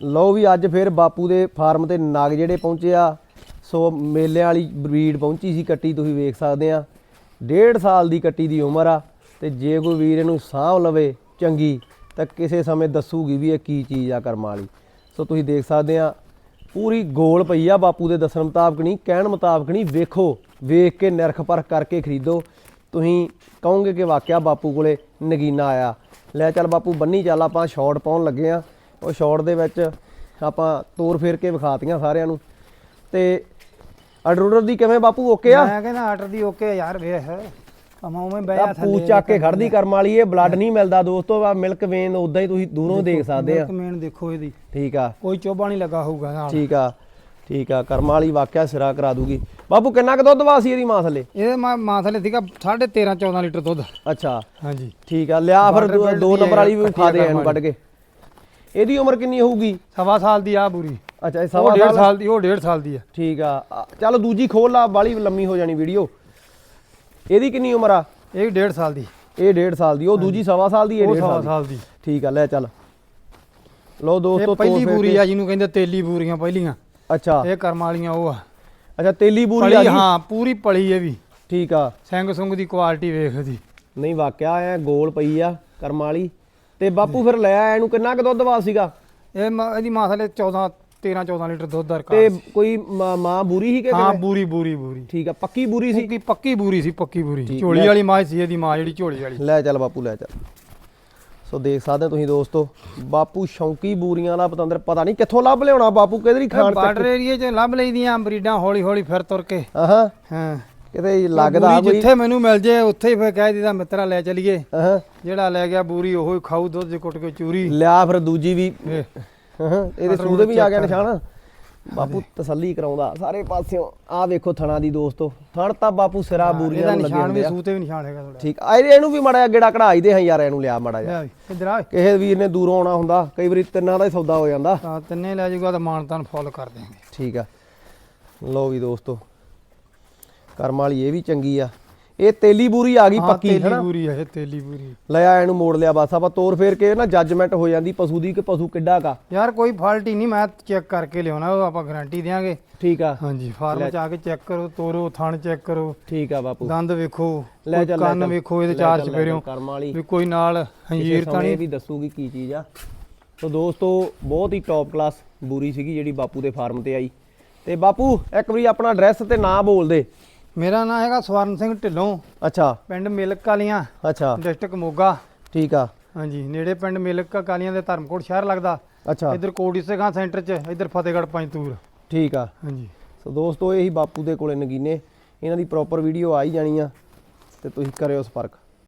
ਲਓ ਵੀ ਅੱਜ ਫਿਰ ਬਾਪੂ ਦੇ ਫਾਰਮ ਤੇ ਨਾਗ ਜਿਹੜੇ ਪਹੁੰਚੇ ਆ, ਸੋ ਮੇਲਿਆਂ ਵਾਲੀ ਬਰੀਡ ਪਹੁੰਚੀ ਸੀ ਕੱਟੀ, ਤੁਸੀਂ ਵੇਖ ਸਕਦੇ ਆ। ਡੇਢ ਸਾਲ ਦੀ ਕੱਟੀ ਦੀ ਉਮਰ ਆ, ਤੇ ਜੇ ਕੋਈ ਵੀਰ ਇਹਨੂੰ ਸਾਂਭ ਲਵੇ ਚੰਗੀ, ਤਾਂ ਕਿਸੇ ਸਮੇਂ ਦੱਸੂਗੀ ਵੀ ਇਹ ਕੀ ਚੀਜ਼ ਆ ਕਰਮਾਂ ਵਾਲੀ। ਸੋ ਤੁਸੀਂ ਦੇਖ ਸਕਦੇ ਆ, ਪੂਰੀ ਗੋਲ ਪਈ ਆ ਬਾਪੂ ਦੇ ਦੱਸਣ ਮੁਤਾਬਕ ਨਹੀਂ, ਕਹਿਣ ਮੁਤਾਬਕ ਨਹੀਂ, ਵੇਖੋ, ਵੇਖ ਕੇ ਨਿਰਖ ਪਰਖ ਕਰਕੇ ਖਰੀਦੋ। ਤੁਸੀਂ ਕਹੋਗੇ ਕਿ ਵਾਕਿਆ ਬਾਪੂ ਕੋਲੇ ਨਗੀਨਾ ਆਇਆ। ਲੈ ਚੱਲ ਬਾਪੂ, ਬੰਨੀ ਚੱਲ, ਆਪਾਂ ਸ਼ਾਰਟ ਪਾਉਣ ਲੱਗੇ ਆ। ਉਹ ਸ਼ਾਰਟ ਦੇ ਵਿੱਚ ਆਪਾਂ ਤੋਰ ਫੇਰ ਕੇ ਵਿਖਾਤੀਆਂ ਸਾਰਿਆਂ ਨੂੰ। ਤੇ ਆਰਡਰ ਦੀ ਕਿਵੇਂ ਬਾਪੂ ਓਕੇ ਆ? ਮੈਂ ਕਹਿੰਦਾ ਆਰਡਰ ਦੀ ਓਕੇ ਯਾਰ ਵੇਖ। ਕਮਾ ਉਵੇਂ ਬਹਿ ਤਾਂ ਜਾ ਪੂਛ ਚੱਕ ਕੇ ਖੜਦੀ ਕਰਮ ਵਾਲੀ ਇਹ ਬਲੱਡ ਨਹੀਂ ਮਿਲਦਾ ਦੋਸਤੋ ਆ ਮਿਲਕ ਵੇਨ ਉਦਾਂ ਹੀ ਤੁਸੀਂ ਦੂਰੋਂ ਦੇਖ ਸਕਦੇ ਆ। ਕਮੇਨ ਦੇਖੋ ਇਹਦੀ। ਠੀਕ ਆ। ਕੋਈ ਚੋਬਾ ਨਹੀਂ ਲੱਗਾ ਹੋਊਗਾ ਨਾਲ। ਠੀਕ ਆ ਠੀਕ ਆ ਕਰਮ ਵਾਲੀ ਵਾਕਿਆ ਸਿਰਾ ਕਰਾ ਦੂਗੀ। ਬਾਪੂ ਕਿੰਨਾ ਕੁ ਦੁੱਧ ਵਾਸੀ ਇਹਦੀ ਮਾਂ ਥੱਲੇ ਇਹ ਮਾਂ ਥਲੇ ਸੀਗਾ 13.5 14 ਲੀਟਰ ਦੁੱਧ। ਅੱਛਾ। ਹਾਂਜੀ। ਠੀਕ ਆ ਲਿਆ ਫਿਰ ਦੋ- ਨੰਬਰ ਵਾਲੀ ਵੀ ਵਿਖਾ ਦੇ ਇਹਨੂੰ ਕੱਢ ਕੇ। ਇਹਦੀ ਉਮਰ ਕਿੰਨੀ ਹੋਊਗੀ? ਸਵਾ ਸਾਲ ਦੀ ਆ ਬੁਰੀ। ਅੱਛਾ ਇਹ ਸਵਾ 1.5 ਸਾਲ ਦੀ ਉਹ 1.5 ਸਾਲ ਦੀ ਆ। ਠੀਕ ਆ। ਆ, ਚੱਲ ਦੂਜੀ ਖੋਲ ਲਾ ਬਾਲੀ ਲੰਮੀ ਹੋ ਜਾਣੀ ਵੀਡੀਓ। ਇਹਦੀ ਕਿੰਨੀ ਉਮਰ ਆ? ਇਹ 1.5 ਸਾਲ ਦੀ। ਇਹ 1.5 ਸਾਲ ਦੀ ਉਹ ਦੂਜੀ ਸਵਾ ਸਾਲ ਦੀ ਇਹ ਉਹ 1.5 ਸਵਾ ਸਾਲ ਦੀ। ਸਾਲ ਦੀ। ਠੀਕ ਆ ਲੈ ਚੱਲ। ਲਓ ਦੋਸਤੋ ਇਹ ਪਹਿਲੀ ਤੋਰ ਫੇਰ ਬੂਰੀ ਕੇ- ਆ ਜਿਹਨੂੰ ਕਹਿੰਦੇ ਤੇਲੀ ਬੂਰੀਆਂ ਪਹਿਲੀਆਂ। ਅੱਛਾ। ਇਹ ਕਰਮ ਵਾਲੀਆਂ ਉਹ ਆ। ਅੱਛਾ ਤੇਲੀ ਬੂਰੀ ਆ ਪਲੀ ਗਈ ਹਾਂ ਪੂਰੀ ਪਲੀ ਇਹ ਵੀ। ਠੀਕ ਆ। ਸਿੰਘ ਸੁੰਗ ਦੀ ਕੁਆਲਿਟੀ ਵੇਖ ਦੀ ਨਹੀਂ ਵਾਕਿਆ ਐ ਗੋਲ ਪਈ ਆ ਕਰਮ ਵਾਲੀ। ਤੇ ਬਾਪੂ ਫਿਰ ਲੈ ਆਇਆ ਇਹਨੂੰ ਕਿੰਨਾ ਕੁ ਦੁੱਧ ਵਾ ਸੀਗਾ? ਇਹ ਮਾਂ- ਇਹਦੀ ਮਾਂ ਥਲੇ 14 13 14 ਲੀਟਰ ਦੁੱਧ ਦਾ ਤੇ ਕੋਈ ਮਾਂ ਮਾਂ ਬੂਰੀ ਸੀ ਕਿ ਹਾਂ ਕਿਵੇਂ? ਬੂਰੀ ਬੂਰੀ ਬੂਰੀ। ਠੀਕ ਆ ਪੱਕੀ ਬੂਰੀ ਸੀ? ਪੱਕੀ ਪੱਕੀ ਬੂਰੀ ਸੀ ਪੱਕੀ ਬੂਰੀ। ਝੋਲੀ। ਵਾਲੀ ਮਾਂ ਸੀ ਇਹਦੀ ਮਾਂ ਜਿਹੜੀ ਝੋਲੀ ਵਾਲੀ। ਲੈ ਚੱਲ ਬਾਪੂ ਲੈ ਚੱਲ। ਸੋ ਦੇਖ ਸਕਦੇ ਹੋ ਤੁਸੀਂ ਦੋਸਤੋ ਬਾਪੂ ਸ਼ੌਂਕੀ ਬੂਰੀਆਂ ਦਾ ਪਤੰਦਰ ਪਤਾ ਨਹੀਂ ਕਿੱਥੋਂ ਲੱਭ ਲਿਆਉਣਾ ਬਾਪੂ ਕਿਹੜੀ ਖਾਣ ਬਾਰਡਰ ਏਰੀਏ 'ਚ ਲੱਭ ਲਈਦੀਆਂ ਬਰੀਡਾਂ ਹੌਲੀ ਹੌਲੀ ਫਿਰ ਤੁਰ ਕੇ। ਆਹਾਂ ਹਾਂ। ਕਿਤੇ ਲੱਗਦਾ ਬੂਰੀ ਕੋਈ? ਜਿੱਥੇ ਮੈਨੂੰ ਮਿਲ ਜੇ ਉੱਥੇ ਹੀ ਫਿਰ ਕਹਿ ਦਿੱਤਾ ਮਿੱਤਰਾ ਲੈ ਚਲੀਏ। ਆਹਾਂ ਜਿਹੜਾ ਲੈ ਗਿਆ ਬੂਰੀ ਉਹੋ ਹੀ ਖਾਊ ਦੁੱਧ 'ਚ ਕੁੱਟ ਕੇ ਚੂਰੀ। ਲਿਆ ਫਿਰ ਦੂਜੀ ਵੀ। ਇਹ। ਹਾਂ ਇਹਦੇ ਸੂਹ ਦੇ ਵੀ ਆ ਗਿਆ। ਨਿਸ਼ਾਨ। ਬਾਪੂ ਤਸੱਲੀ ਕਰਾਉਂਦਾ ਸਾਰੇ ਪਾਸਿਓਂ। ਆ ਵੇਖੋ ਥਣਾ ਦੀ ਦੋਸਤੋ। ਥਣ ਤਾਂ ਬਾਪੂ ਸਿਰਾ ਬੂਰੀਆਂ ਇਹਦਾ ਨੂੰ ਲੱਗੇ ਨਿਸ਼ਾਨ ਵੀ ਹੁੰਦੇ ਆ। ਸੂਹ ਤੇ ਵੀ ਨਿਸ਼ਾਨ ਹੈਗਾ ਥੋੜਾ ਠੀਕ। ਆ ਇਹਨੂੰ ਵੀ ਮੜਾ ਗੇੜਾ ਕਢਾਈ ਦੇ ਹਾਂ ਯਾਰ ਇਹਨੂੰ ਲਿਆ ਮੜਾ ਜਾ ਲੈ ਵੀ ਇੱਧਰ ਆ ਕਿਸੇ ਵੀਰ ਨੇ ਦੂਰੋਂ ਆਉਣਾ ਹੁੰਦਾ ਕਈ ਵਾਰੀ ਤਿੰਨਾਂ ਦਾ ਹੀ ਸੌਦਾ ਹੋ ਜਾਂਦਾ। ਤਾਂ ਤਿੰਨੇ ਲੈ ਜਾਊਗਾ ਤਾਂ ਮਾਨਤਾਨ ਫੁੱਲ ਕਰ ਦੇਂਗੇ ਠੀਕ ਆ। ਲਓ ਵੀ ਦੋਸਤੋ ਕਰਮ ਵਾਲੀ ਇਹ ਵੀ ਚੰਗੀ ਆ। ਇਹ ਤੇਲੀ ਬੂਰੀ ਆ ਗਈ ਹਾਂ, ਪੱਕੀ ਤੇਲੀ ਹੈਨਾ? ਬੂਰੀ ਆ ਇਹ ਤੇਲੀ ਬੂਰੀ। ਲੈ ਆ ਇਹਨੂੰ ਮੋੜ ਲਿਆ ਬਸ ਆਪਾਂ ਤੋਰ ਫੇਰ ਕੇ ਨਾ ਜੱਜਮੈਂਟ ਹੋ ਜਾਂਦੀ ਪਸ਼ੂ ਦੀ ਕਿ ਪਸ਼ੂ ਕਿੱਡਾ ਕਾ। ਯਾਰ ਕੋਈ ਫਾਲਟ ਹੀ ਨਹੀਂ ਮੈਂ ਚੈੱਕ ਕਰਕੇ ਲਿਆਉਣਾ ਉਹ ਆਪਾਂ ਗਾਰੰਟੀ ਦੇਵਾਂਗੇ ਠੀਕ ਆ। ਹਾਂਜੀ ਫਾਰਮ 'ਚ ਆ ਕੇ ਚੈੱਕ ਕਰੋ ਤੋਰੋ ਥਣ ਚੈੱਕ ਕਰੋ। ਠੀਕ ਆ ਬਾਪੂ। ਦੰਦ ਵੇਖੋ ਲੈ ਚੱਲ, ਲੈ ਕੰਨ ਚੱਲ। ਵੇਖੋ ਇਹਦੇ ਲੈ ਚਾਰ ਚੱਲ, ਲੈ ਚਪੇਰਿਓ ਚੱਲ, ਕਰਮ ਵਾਲੀ। ਵੀ ਕੋਈ ਨਾਲ ਹੰਜੀਰ ਤਾਂ ਨਹੀਂ। ਵੀ ਦੱਸੂਗੀ ਕੀ ਚੀਜ਼ ਆ। ਸੋ ਦੋਸਤੋ ਬਹੁਤ ਹੀ ਟੌਪ ਕਲਾਸ ਬੂਰੀ ਸੀਗੀ ਜਿਹੜੀ ਬਾਪੂ ਦੇ ਫਾਰਮ ਤੇ ਆਈ। ਤੇ ਬਾਪੂ ਇੱਕ ਵਾਰੀ ਆਪਣਾ ਐਡਰੈਸ ਤੇ ਨਾਂ ਬੋਲ ਦੇ। ਮੇਰਾ ਨਾਮ ਹੈਗਾ ਸਵਰਨ ਸਿੰਘ ਢਿੱਲੋਂ ਅੱਛਾ। ਪਿੰਡ ਮਿਲਕ ਕਾਲੀਆਂ ਅੱਛਾ। ਡਿਸਟ੍ਰਿਕਟ ਮੋਗਾ। ਠੀਕ ਆ। ਹਾਂਜੀ ਨੇੜੇ ਪਿੰਡ ਮਿਲਕ ਕਾਲੀਆਂ ਦੇ ਧਰਮਕੋਟ ਸ਼ਹਿਰ ਲੱਗਦਾ। ਅੱਛਾ। ਇੱਧਰ ਕੋੜੀ ਸਿੰਘਾਂ ਸੈਂਟਰ 'ਚ ਇੱਧਰ ਫਤਿਹਗੜ੍ਹ ਪੰਜਤੂਰ। ਠੀਕ ਆ। ਹਾਂਜੀ। ਸੋ ਦੋਸਤੋ ਇਹੀ ਬਾਪੂ ਦੇ ਕੋਲੇ ਨਗੀਨੇ। ਇਹਨਾਂ ਦੀ ਪ੍ਰੋਪਰ ਵੀਡੀਓ ਆ ਹੀ ਜਾਣੀ ਆ ਤੇ ਤੁਸੀਂ ਕਰਿਓ ਸੰਪਰਕ।